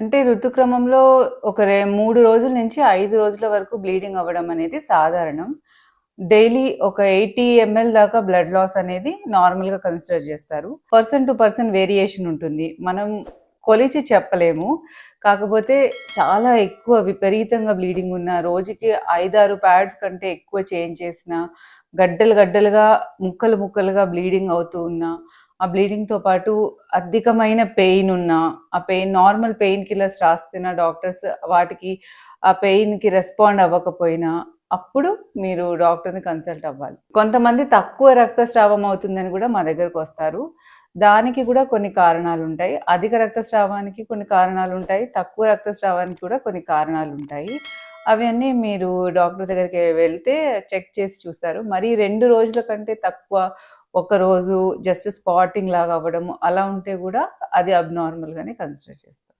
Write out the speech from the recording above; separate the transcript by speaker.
Speaker 1: అంటే ఋతుక్రమంలో ఒక రే మూడు రోజుల నుంచి ఐదు రోజుల వరకు బ్లీడింగ్ అవ్వడం అనేది సాధారణం. డైలీ ఒక ఎయిటీ ఎంఎల్ దాకా బ్లడ్ లాస్ అనేది నార్మల్గా కన్సిడర్ చేస్తారు. పర్సన్ టు పర్సన్ వేరియేషన్ ఉంటుంది. మనం కొలిచి చెప్పలేము. కాకపోతే చాలా ఎక్కువ విపరీతంగా బ్లీడింగ్ ఉన్న రోజుకి ఐదారు ప్యాడ్స్ కంటే ఎక్కువ చేంజ్ చేసిన గడ్డలు గడ్డలుగా ముక్కలు ముక్కలుగా బ్లీడింగ్ అవుతూ ఉన్నా ఆ బ్లీడింగ్తో పాటు అధికమైన పెయిన్ ఉన్న ఆ పెయిన్ నార్మల్ పెయిన్ కిల్లర్స్ రాస్తున్న డాక్టర్స్ వాటికి ఆ పెయిన్కి రెస్పాండ్ అవ్వకపోయినా అప్పుడు మీరు డాక్టర్ని కన్సల్ట్ అవ్వాలి. కొంతమంది తక్కువ రక్తస్రావం అవుతుందని కూడా మా దగ్గరకు వస్తారు. దానికి కూడా కొన్ని కారణాలు ఉంటాయి. అధిక రక్తస్రావానికి కొన్ని కారణాలు ఉంటాయి. తక్కువ రక్తస్రావానికి కూడా కొన్ని కారణాలు ఉంటాయి. అవన్నీ మీరు డాక్టర్ దగ్గరికి వెళ్తే చెక్ చేసి చూస్తారు. మరి రెండు రోజుల కంటే తక్కువ ఒకరోజు జస్ట్ స్పాటింగ్ లాగా అవ్వడము అలా ఉంటే కూడా అది అబ్నార్మల్గానే కన్సిడర్ చేస్తాం.